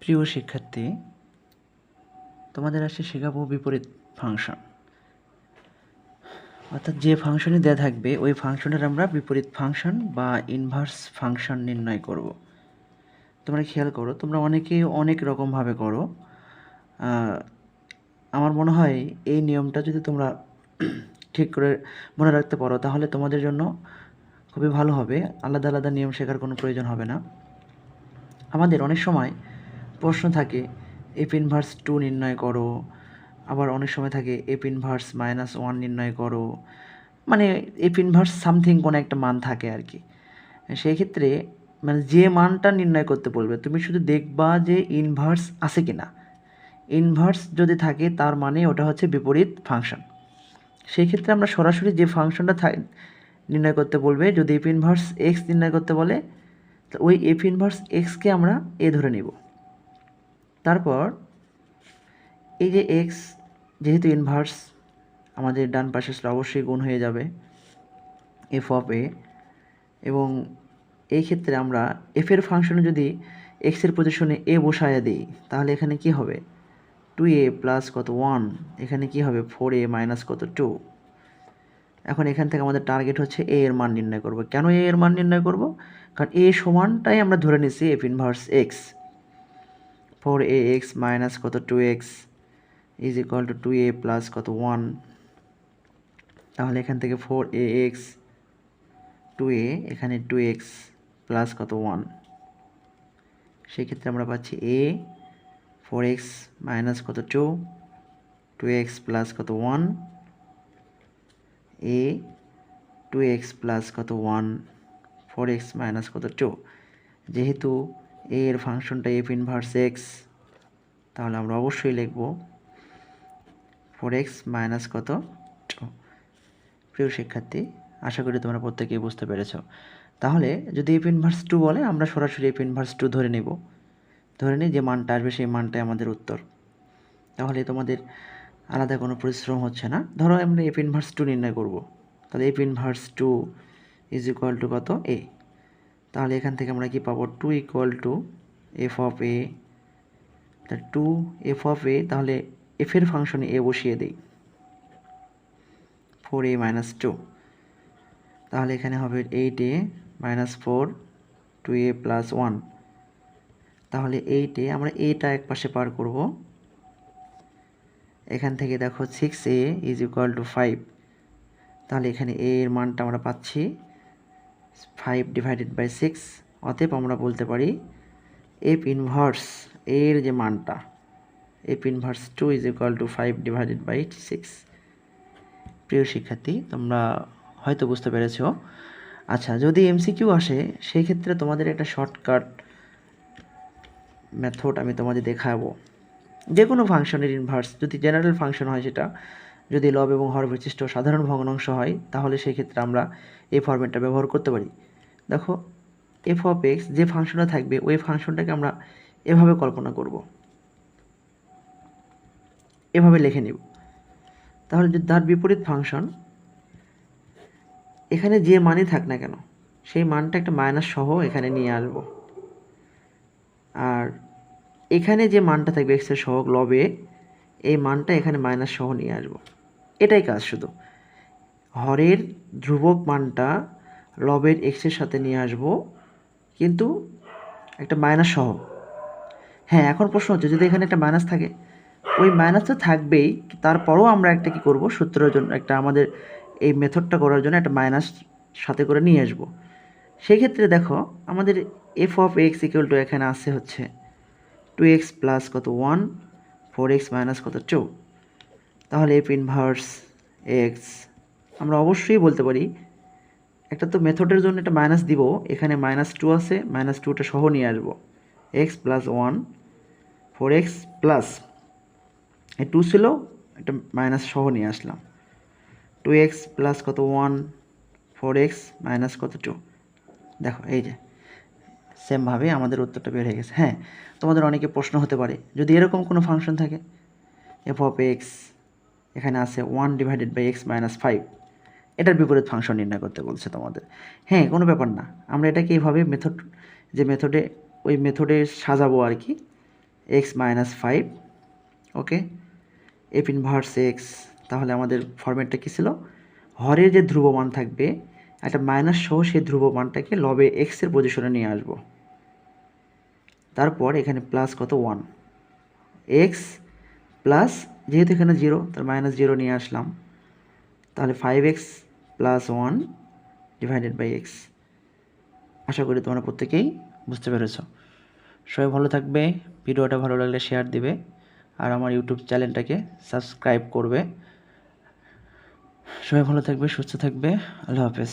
প্রিয় শিক্ষার্থী, তোমাদের আজকে শেখাবো বিপরীত ফাংশন। অর্থাৎ যে ফাংশনই দেওয়া থাকবে, ওই ফাংশনের আমরা বিপরীত ফাংশন বা ইনভার্স ফাংশন নির্ণয় করব। তোমরা খেয়াল করো, তোমরা অনেকে অনেক রকমভাবে করো। আমার মনে হয় এই নিয়মটা যদি তোমরা ঠিক করে মনে রাখতে পারো, তাহলে তোমাদের জন্য খুবই ভালো হবে। আলাদা আলাদা নিয়ম শেখার কোনো প্রয়োজন হবে না। আমাদের অনেক সময় প্রশ্ন থাকে এফ ইনভার্স টু নির্ণয় করো। আবার অনেক সময় থাকে এফ ইনভার্স মাইনাস ওয়ান নির্ণয় করো। মানে এফ ইনভার্স সামথিং কোনো একটা মান থাকে আর কি। সেই ক্ষেত্রে মানে যে মানটা নির্ণয় করতে বলবে, তুমি শুধু দেখবা যে ইনভার্স আছে কি না ইনভার্স যদি থাকে, তার মানে ওটা হচ্ছে বিপরীত ফাংশন সেই ক্ষেত্রে আমরা সরাসরি যে ফাংশনটা নির্ণয় করতে বলবে, যদি এফ ইনভার্স এক্স নির্ণয় করতে বলে, তো ওই এফ ইনভার্স এক্সকে আমরা এ ধরে নিব। তারপর এই যে এক্স যেহেতু ইনভার্স আমাদের ডান পাশে অবশ্যই গুণ হয়ে যাবে এফ অফ এ এবং এই ক্ষেত্রে আমরা এফের ফাংশনে যদি এক্সের পজিশনে এ বসায় দিই, তাহলে এখানে কি হবে? টু এ প্লাস কত ওয়ান এখানে কি হবে? ফোর এ মাইনাস কত টু এখন এখান থেকে আমাদের টার্গেট হচ্ছে এ এর মান নির্ণয় করব। কেন এ এর মান নির্ণয় করব? কারণ এ সমানটাই আমরা ধরে নিছি f inverse x four a x minus কত two x is equal to two a plus কত ওয়ান তাহলে এখান থেকে four a x two a এখানে টু এক্স প্লাস কত ওয়ান সেক্ষেত্রে আমরা পাচ্ছি এ ফোর এক্স মাইনাস কত টু টু এক্স প্লাস কত one a two x plus কত ওয়ান ফোর এক্স মাইনাস কত টু যেহেতু এর ফাংশনটা এফ ইনভার্স এক্স তাহলে আমরা অবশ্যই লিখব ফোর এক্স মাইনাস কত? প্রিয় শিক্ষার্থী, আশা করি তোমরা প্রত্যেকেই বুঝতে পেরেছ। তাহলে যদি এফ ইনভার্স টু বলে, আমরা সরাসরি এফ ইনভার্স টু ধরে নেব। ধরে নিই যে মানটা আসবে, সেই মানটাই আমাদের উত্তর। তাহলে তোমাদের আলাদা কোনো পরিশ্রম হচ্ছে না। ধরো আমরা এফ ইনভার্স টু নির্ণয় করব। তাহলে f inverse two is equal to কত? এ তাহলে এখান থেকে আমরা কি পাবো? Two equal to f of a two f of a তাহলে এফের ফাংশনে এ বসিয়ে দিই। ফোর এ মাইনাস টু তাহলে এখানে হবে eight a minus four two a plus one তাহলে এইটে আমরা এটা এক পাশে পার করব। এখান থেকে দেখো six a is equal to five তাহলে এখানে এ এর মানটা আমরা পাচ্ছি ফাইভ ডিভাইডেড বাই সিক্স অতএব আমরা বলতে পারি এফ ইনভার্স এর যে মানটা f inverse two is equal to five divided by six প্রিয় শিক্ষার্থী, তোমরা হয়তো বুঝতে পেরেছ। আচ্ছা যদি এমসিকিউ আসে, সেই ক্ষেত্রে তোমাদের একটা শর্টকাট মেথড আমি তোমাদের দেখাবো। যে কোনো ফাংশনের ইনভার্স যদি জেনারেল ফাংশন হয় সেটা যদি লব এবং হর বিশিষ্ট সাধারণ ভগ্নাংশ হয়, তাহলে সেই ক্ষেত্রে আমরা এই ফরম্যাটটা ব্যবহার করতে পারি। দেখো এফ অফ এক্স যে ফাংশনটা থাকবে, ওই ফাংশনটাকে আমরা এভাবে কল্পনা করব। এভাবে লিখে নিব। তাহলে যদি তার বিপরীত ফাংশন, এখানে যে মানই থাক না কেন, সেই মানটা একটা মাইনাস সহ এখানে নিয়ে আসব। আর এখানে যে মানটা থাকবে এক্সের সহগ লবে, এই মানটা এখানে মাইনাস সহ নিয়ে আসব। এটাই কাজ শুধু। হরের ধ্রুবক মানটা লবের এক্সের সাথে নিয়ে আসব, কিন্তু একটা মাইনাস সহ। হ্যাঁ এখন প্রশ্ন হচ্ছে, যদি এখানে একটা মাইনাস থাকে, ওই মাইনাস তো থাকবেই, তারপরেও আমরা একটা কি করব? সূত্রের জন্য একটা আমাদের এই মেথডটা করার জন্য একটা মাইনাস সাথে করে নিয়ে আসব। সেই ক্ষেত্রে দেখো, আমাদের f of x equal to এখানে আসছে হচ্ছে টু এক্স প্লাস কত ওয়ান ফোর এক্স মাইনাস কত টু তাহলে এফ ইনভার্স এক্স আমরা অবশ্যই বলতে পারি, একটা তো মেথডের জন্য একটা মাইনাস দিব, এখানে মাইনাস টু আছে মাইনাস টুটা সহ নিয়ে আসব x plus one four x plus এই টু ছিল, একটা মাইনাস সহ নিয়ে আসলাম টু এক্স প্লাস কত ওয়ান ফোর এক্স মাইনাস কত টু দেখো এই যে সেমভাবে আমাদের উত্তরটা বের হয়ে গেছে হ্যাঁ তোমাদের অনেকে প্রশ্ন হতে পারে, যদি এরকম কোনো ফাংশন থাকে এফ অফ এক্স এখানে আছে one divided by x minus five এটার বিপরীত ফাংশন নির্ণয় করতে বলছে তোমাদের। হ্যাঁ কোনো ব্যাপার না। আমরা এটাকে এইভাবে মেথড যে মেথডে ওই মেথডে সাজাবো আর কি। X minus five okay f inverse x তাহলে আমাদের ফরম্যাটটা কী ছিল? হরের যে ধ্রুবমান থাকবে, একটা মাইনাস সহ সেই ধ্রুবমানটাকে লবে এক্সের পজিশনে নিয়ে আসব। তারপর এখানে প্লাস কত? ওয়ান এক্স প্লাস যেহেতু এখানে জিরো তার মাইনাস জিরো নিয়ে আসলাম। তাহলে five x plus one divided by x আশা করি তোমরা প্রত্যেকেই বুঝতে পেরেছ। সবাই ভালো থাকবে, ভিডিওটা ভালো লাগলে শেয়ার দিবে, আর আমার ইউটিউব চ্যানেলটাকে সাবস্ক্রাইব করবে। সবাই ভালো থাকবে, সুস্থ থাকবে, আল্লাহ হাফেজ।